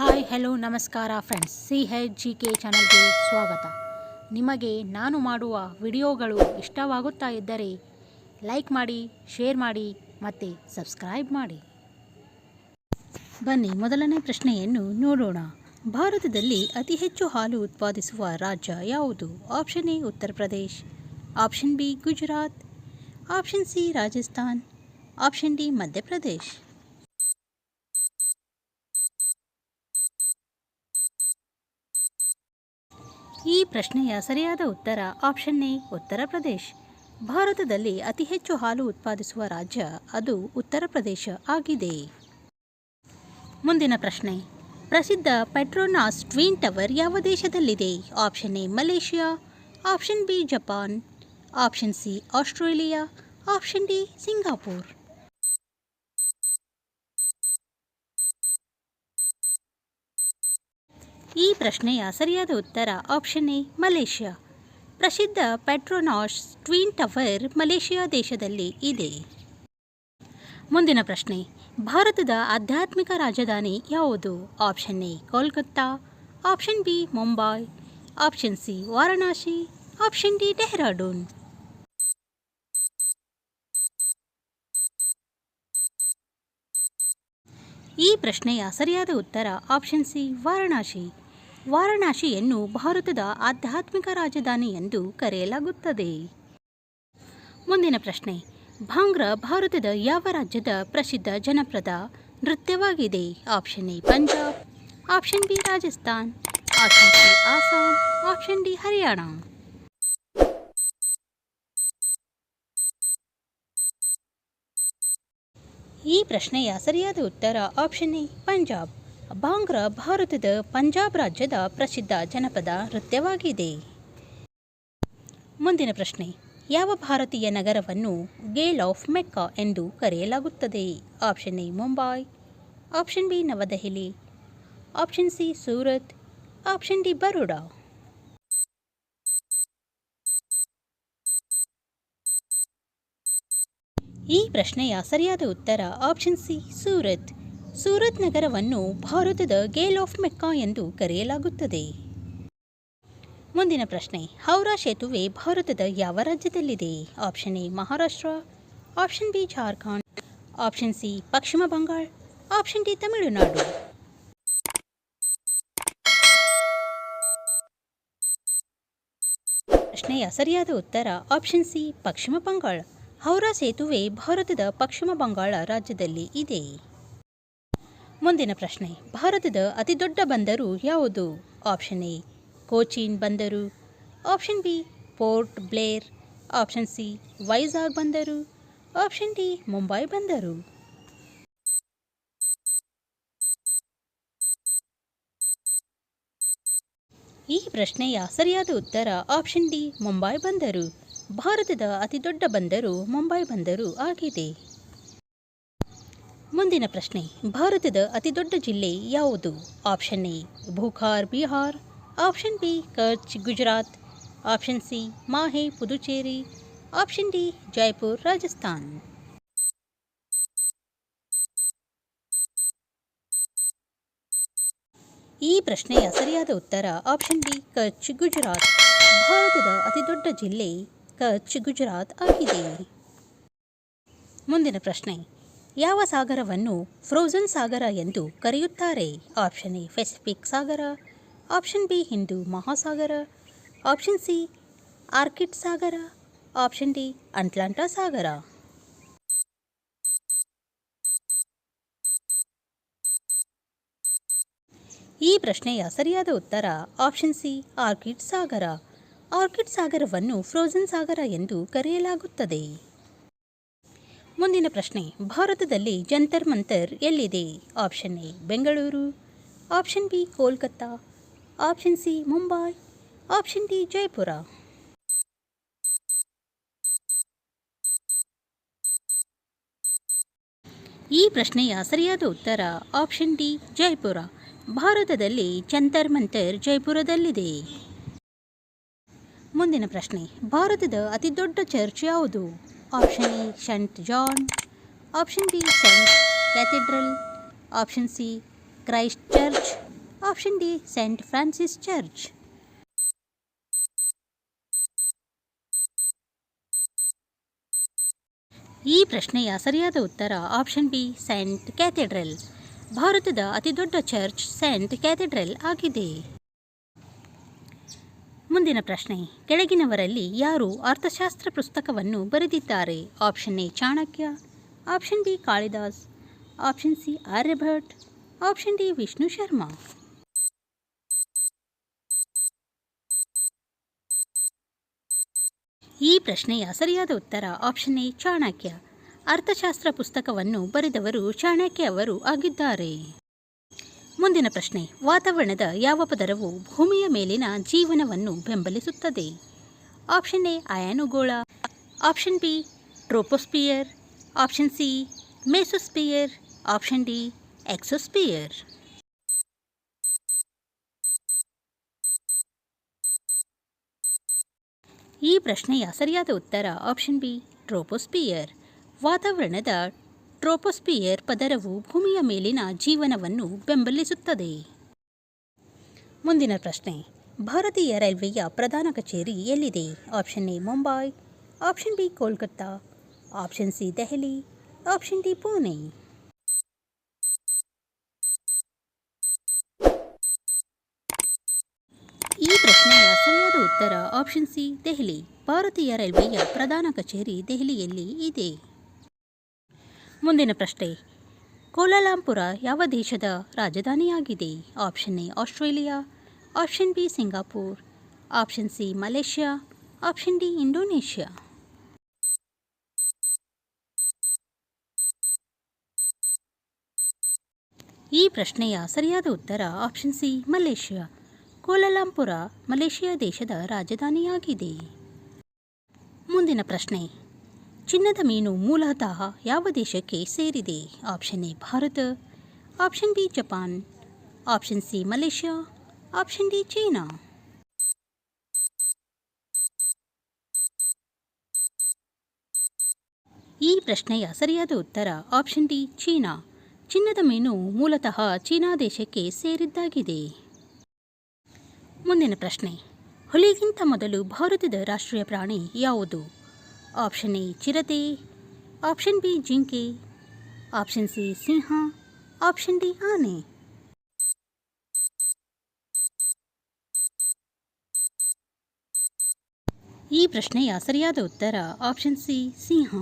Hi hello ನಮಸ್ಕಾರ friends C H G K ಚಾನಲ್ಗೆ ಸ್ವಾಗತ. ನಿಮಗೆ ನಾನು ಮಾಡುವ ವಿಡಿಯೋಗಳು ಇಷ್ಟವಾಗುತ್ತಾ ಇದ್ದರೆ ಲೈಕ್ ಮಾಡಿ ಶೇರ್ ಮಾಡಿ ಮತ್ತು ಸಬ್ಸ್ಕ್ರೈಬ್ ಮಾಡಿ. ಬನ್ನಿ, ಮೊದಲನೇ ಪ್ರಶ್ನೆಯನ್ನು ನೋಡೋಣ. ಭಾರತದಲ್ಲಿ ಅತಿ ಹೆಚ್ಚು ಹಾಲು ಉತ್ಪಾದಿಸುವ ರಾಜ್ಯ ಯಾವುದು? Option A, Uttar Pradesh. Option B, Gujarat. Option C, Rajasthan. Option D Madhya Pradesh ಈ ಪ್ರಶ್ನೆಯ ಸರಿಯಾದ ಉತ್ತರ ಆಪ್ಷನ್ ಎ, ಉತ್ತರ ಪ್ರದೇಶ. ಭಾರತದಲ್ಲಿ ಅತಿ ಹೆಚ್ಚು ಹಾಲು ಉತ್ಪಾದಿಸುವ ರಾಜ್ಯ ಅದು ಉತ್ತರ ಪ್ರದೇಶ ಆಗಿದೆ. ಮುಂದಿನ ಪ್ರಶ್ನೆ. ಪ್ರಸಿದ್ಧ ಪೆಟ್ರೋನಾಸ್ ಟ್ವಿನ್ ಟವರ್ ಯಾವ ದೇಶದಲ್ಲಿದೆ? Option A, Malaysia. Option B, Japan. Option C, Australia. Option D, Singapore. ಈ ಪ್ರಶ್ನೆಯ ಸರಿಯಾದ ಉತ್ತರ ಆಪ್ಷನ್ ಎ, ಮಲೇಷ್ಯಾ. ಪ್ರಸಿದ್ಧ ಪೆಟ್ರೋನಾಶ್ ಟ್ವೀನ್ ಟವರ್ ಮಲೇಷಿಯಾ ದೇಶದಲ್ಲಿ ಇದೆ. ಮುಂದಿನ ಪ್ರಶ್ನೆ, ಭಾರತದ ಆಧ್ಯಾತ್ಮಿಕ ರಾಜಧಾನಿ ಯಾವುದು? Option A, Kolkata. Option B, Mumbai. Option C, Varanasi. Option D, Dehradun. ಈ ಪ್ರಶ್ನೆಯ ಸರಿಯಾದ ಉತ್ತರ ಆಪ್ಷನ್ ಸಿ, ವಾರಣಾಸಿ. ವಾರಣಾಸಿಯನ್ನು ಭಾರತದ ಆಧ್ಯಾತ್ಮಿಕ ರಾಜಧಾನಿ ಎಂದು ಕರೆಯಲಾಗುತ್ತದೆ. ಮುಂದಿನ ಪ್ರಶ್ನೆ, ಭಾಂಗ್ರಾ ಭಾರತದ ಯಾವ ರಾಜ್ಯದ ಪ್ರಸಿದ್ಧ ಜನಪ್ರದ ನೃತ್ಯವಾಗಿದೆ? Option A, Punjab, option B, Rajasthan, option C, Assam, option D, Haryana. ಈ ಪ್ರಶ್ನೆಯ ಸರಿಯಾದ ಉತ್ತರ ಆಪ್ಷನ್ ಎ, ಪಂಜಾಬ್. ಭಾಂಗ್ರಾ ಭಾರತದ ಪಂಜಾಬ್ ರಾಜ್ಯದ ಪ್ರಸಿದ್ಧ ಜನಪದ ನೃತ್ಯವಾಗಿದೆ. ಮುಂದಿನ ಪ್ರಶ್ನೆ, ಯಾವ ಭಾರತೀಯ ನಗರವನ್ನು ಗೇಲ್ ಆಫ್ ಮೆಕ್ಕಾ ಎಂದು ಕರೆಯಲಾಗುತ್ತದೆ? Option A, Mumbai. Option B, New Delhi. Option C, Surat. Option D, Baroda. ಈ ಪ್ರಶ್ನೆಯ ಸರಿಯಾದ ಉತ್ತರ ಆಪ್ಷನ್ ಸಿ, ಸೂರತ್. ಸೂರತ್ ನಗರವನ್ನು ಭಾರತದ ಗೇಲ್ ಆಫ್ ಮೆಕ್ಕಾ ಎಂದು ಕರೆಯಲಾಗುತ್ತದೆ. ಮುಂದಿನ ಪ್ರಶ್ನೆ, ಹೌರಾ ಸೇತುವೆ ಭಾರತದ ಯಾವ ರಾಜ್ಯದಲ್ಲಿದೆ? Option A, Maharashtra. Option B, Jharkhand. Option C, Pashchima Bangala. Option D, Tamil Nadu. ಪ್ರಶ್ನೆಯ ಸರಿಯಾದ ಉತ್ತರ, ಆಪ್ಷನ್ ಸಿ, ಪಶ್ಚಿಮ ಬಂಗಾಳ. ಹೌರಾ ಸೇತುವೆ ಭಾರತದ ಪಶ್ಚಿಮ ಬಂಗಾಳ ರಾಜ್ಯದಲ್ಲಿ ಇದೆ. ಮುಂದಿನ ಪ್ರಶ್ನೆ. ಭಾರತದ ಅತಿದೊಡ್ಡ ಬಂದರು ಯಾವುದು? ಆಪ್ಷನ್ ಎ ಕೋಚಿನ್ ಬಂದರು. Option B, Port Blair. Option C, Vizag ಬಂದರು. ಆಪ್ಷನ್ ಡಿ, ಮುಂಬೈ ಬಂದರು. ಈ ಪ್ರಶ್ನೆಯ ಸರಿಯಾದ ಉತ್ತರ ಆಪ್ಷನ್ ಡಿ, ಮುಂಬೈ ಬಂದರು. ಭಾರತದ ಅತಿದೊಡ್ಡ ಬಂದರು ಮುಂಬೈ ಬಂದರು ಆಗಿದೆ. ಮುಂದಿನ ಪ್ರಶ್ನೆ, ಭಾರತದ ಅತಿದೊಡ್ಡ ಜಿಲ್ಲೆ ಯಾವುದು? Option A, Bhukhar, Bihar. Option B, Kutch, Gujarat. Option C, Mahe, Puducherry. Option D, Jaipur, Rajasthan. ಈ ಪ್ರಶ್ನೆಯ ಸರಿಯಾದ ಉತ್ತರ ಆಪ್ಷನ್ ಬಿ, ಕಚ್, ಗುಜರಾತ್. ಭಾರತದ ಅತಿದೊಡ್ಡ ಜಿಲ್ಲೆ ಕಚ್, ಗುಜರಾತ್ ಆಗಿದೆ. ಮುಂದಿನ ಪ್ರಶ್ನೆ ಯಾವ ಸಾಗರವನ್ನು ಫ್ರೋಜನ್ ಸಾಗರ ಎಂದು ಕರೆಯುತ್ತಾರೆ? ಆಪ್ಷನ್ ಎ ಪೆಸಿಫಿಕ್ ಸಾಗರ. ಆಪ್ಷನ್ ಬಿ ಹಿಂದೂ ಮಹಾಸಾಗರ. ಆಪ್ಷನ್ ಸಿ ಆರ್ಕಿಡ್ ಸಾಗರ. ಆಪ್ಷನ್ ಡಿ ಅಟ್ಲಾಂಟಾ ಸಾಗರ. ಈ ಪ್ರಶ್ನೆಯ ಸರಿಯಾದ ಉತ್ತರ ಆಪ್ಷನ್ ಸಿ ಆರ್ಕಿಡ್ ಸಾಗರ. ಆರ್ಕಿಡ್ ಸಾಗರವನ್ನು ಫ್ರೋಜನ್ ಸಾಗರ ಎಂದು ಕರೆಯಲಾಗುತ್ತದೆ. ಮುಂದಿನ ಪ್ರಶ್ನೆ, ಭಾರತದಲ್ಲಿ ಜಂತರ್ ಮಂತರ್ ಎಲ್ಲಿದೆ? Option A, Bengaluru. Option B, Kolkata. Option C, Mumbai. Option D, Jaipur. ಈ ಪ್ರಶ್ನೆಯ ಸರಿಯಾದ ಉತ್ತರ, ಆಪ್ಷನ್ ಡಿ, ಜೈಪುರ. ಭಾರತದಲ್ಲಿ ಜಂತರ್ ಮಂತರ್ ಜೈಪುರದಲ್ಲಿದೆ. ಮುಂದಿನ ಪ್ರಶ್ನೆ, ಭಾರತದ ಅತಿದೊಡ್ಡ ಚರ್ಚ್ ಯಾವುದು? Option A Saint John option B Saint Cathedral option C Christ Church option D Saint Francis Church ಈ ಪ್ರಶ್ನೆಯ ಸರಿಯಾದ ಉತ್ತರ ಆಪ್ಷನ್ ಬಿ ಸೆಂಟ್ ಕ್ಯಾಥೆಡ್ರಲ್ ಭಾರತದ ಅತಿದೊಡ್ಡ ಚರ್ಚ್ ಸೆಂಟ್ ಕ್ಯಾಥೆಡ್ರಲ್ ಆಗಿದೆ. ಮುಂದಿನ ಪ್ರಶ್ನೆ. ಕೆಳಗಿನವರಲ್ಲಿ ಯಾರು ಅರ್ಥಶಾಸ್ತ್ರ ಪುಸ್ತಕವನ್ನು ಬರೆದಿದ್ದಾರೆ? Option A Chanakya, option B Kalidas, option C Aryabhat, option D Vishnu Sharma. ಈ ಪ್ರಶ್ನೆಯ ಸರಿಯಾದ ಉತ್ತರ ಆಪ್ಷನ್ ಎ ಚಾಣಕ್ಯ. ಅರ್ಥಶಾಸ್ತ್ರ ಪುಸ್ತಕವನ್ನು ಬರೆದವರು ಚಾಣಕ್ಯ ಅವರು ಆಗಿದ್ದಾರೆ. ಮುಂದಿನ ಪ್ರಶ್ನೆ. ವಾತಾವರಣದ ಯಾವ ಪದರವು ಭೂಮಿಯ ಮೇಲಿನ ಜೀವನವನ್ನು ಬೆಂಬಲಿಸುತ್ತದೆ? Option A, ಅಯಾನುಗೋಳ. Option B, troposphere. Option C, mesosphere. Option D, exosphere. ಈ ಪ್ರಶ್ನೆಯ ಸರಿಯಾದ ಉತ್ತರ ಆಪ್ಷನ್ ಬಿ, ಟ್ರೋಪೋಸ್ಪಿಯರ್. ವಾತಾವರಣದ ಟ್ರೋಪೋಸ್ಪಿಯರ್ ಪದರವು ಭೂಮಿಯ ಮೇಲಿನ ಜೀವನವನ್ನು ಬೆಂಬಲಿಸುತ್ತದೆ. ಮುಂದಿನ ಪ್ರಶ್ನೆ. ಭಾರತೀಯ ರೈಲ್ವೆಯ ಪ್ರಧಾನ ಕಚೇರಿ ಎಲ್ಲಿದೆ? Option A, Mumbai. Option B, Kolkata. Option C, Delhi. Option D, Pune. ಈ ಪ್ರಶ್ನೆಯ ಸರಿಯಾದ ಉತ್ತರ ಆಪ್ಷನ್ ಸಿ, ದೆಹಲಿ. ಭಾರತೀಯ ರೈಲ್ವೆಯ ಪ್ರಧಾನ ಕಚೇರಿ ದೆಹಲಿಯಲ್ಲಿ ಇದೆ. ಮುಂದಿನ ಪ್ರಶ್ನೆ. ಕೋಲಾಲಂಪುರ ಯಾವ ದೇಶದ ರಾಜಧಾನಿಯಾಗಿದೆ? Option A, Australia. Option B, Singapore. Option C, Malaysia. Option D, Indonesia. ಈ ಪ್ರಶ್ನೆಯ ಸರಿಯಾದ ಉತ್ತರ option C, Malaysia. Kuala Lumpur Malaysia ದೇಶದ ರಾಜಧಾನಿಯಾಗಿದೆ. ಮುಂದಿನ ಪ್ರಶ್ನೆ. ಚಿನ್ನದ ಮೀನು ಮೂಲತಃ ಯಾವ ದೇಶಕ್ಕೆ ಸೇರಿದೆ? Option A, Bharat. Option B, Japan. Option C, Malaysia. Option D, China. ಈ ಪ್ರಶ್ನೆಯ ಸರಿಯಾದ ಉತ್ತರ ಆಪ್ಷನ್ ಡಿ, ಚೀನಾ. ಚಿನ್ನದ ಮೀನು ಮೂಲತಃ ಚೀನಾ ದೇಶಕ್ಕೆ ಸೇರಿದ್ದಾಗಿದೆ. ಮುಂದಿನ ಪ್ರಶ್ನೆ. ಹುಲಿಗಿಂತ ಮೊದಲು ಭಾರತದ ರಾಷ್ಟ್ರೀಯ ಪ್ರಾಣಿ ಯಾವುದು? ಆಪ್ಷನ್ ಎ ಚಿರತೆ ಆಪ್ಷನ್ ಬಿ ಜಿಂಕೆ ಆಪ್ಷನ್ ಸಿ ಸಿಂಹ ಆಪ್ಷನ್ ಡಿ ಆನೆ ಈ ಪ್ರಶ್ನೆಯ ಸರಿಯಾದ ಉತ್ತರ ಆಪ್ಷನ್ ಸಿ ಸಿಂಹ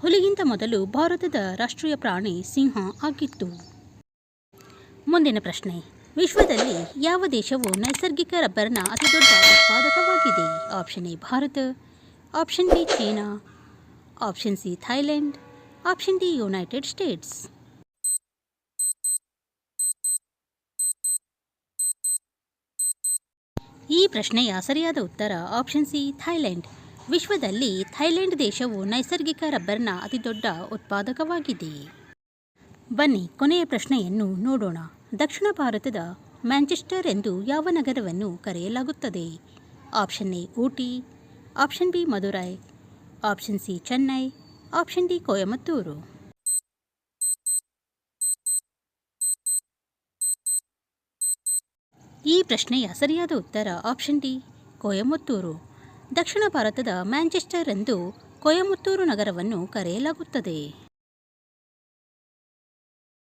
ಹುಲಿಗಿಂತ ಮೊದಲು ಭಾರತದ ರಾಷ್ಟ್ರೀಯ ಪ್ರಾಣಿ ಸಿಂಹ ಆಗಿತ್ತು. ಮುಂದಿನ ಪ್ರಶ್ನೆ. ವಿಶ್ವದಲ್ಲಿ ಯಾವ ದೇಶವು ನೈಸರ್ಗಿಕ ರಬ್ಬರ್ನ ಅತಿದೊಡ್ಡ ಉತ್ಪಾದಕವಾಗಿದೆ? Option A Bharat. Option B China option C Thailand option D United States ಈ ಪ್ರಶ್ನೆಯ ಸರಿಯಾದ ಉತ್ತರ ಆಪ್ಷನ್ ಸಿ ಥೈಲ್ಯಾಂಡ್ ವಿಶ್ವದಲ್ಲಿ ಥೈಲ್ಯಾಂಡ್ ದೇಶವು ನೈಸರ್ಗಿಕ ರಬ್ಬರ್ನ ಅತಿದೊಡ್ಡ ಉತ್ಪಾದಕವಾಗಿದೆ. ಬನ್ನಿ ಕೊನೆಯ ಪ್ರಶ್ನೆಯನ್ನು ನೋಡೋಣ. ದಕ್ಷಿಣ ಭಾರತದ ಮ್ಯಾಂಚೆಸ್ಟರ್ ಎಂದು ಯಾವ ನಗರವನ್ನು ಕರೆಯಲಾಗುತ್ತದೆ? Option A Ooty. Option B Madurai, option C Chennai, option D Coimbatore. ಈ ಪ್ರಶ್ನೆಯ ಸರಿಯಾದ ಉತ್ತರ ಆಪ್ಷನ್ ಡಿ ಕೊಯಮತ್ತೂರು. ದಕ್ಷಿಣ ಭಾರತದ ಮ್ಯಾಂಚೆಸ್ಟರ್ ಎಂದು ಕೊಯಮತ್ತೂರು ನಗರವನ್ನು ಕರೆಯಲಾಗುತ್ತದೆ.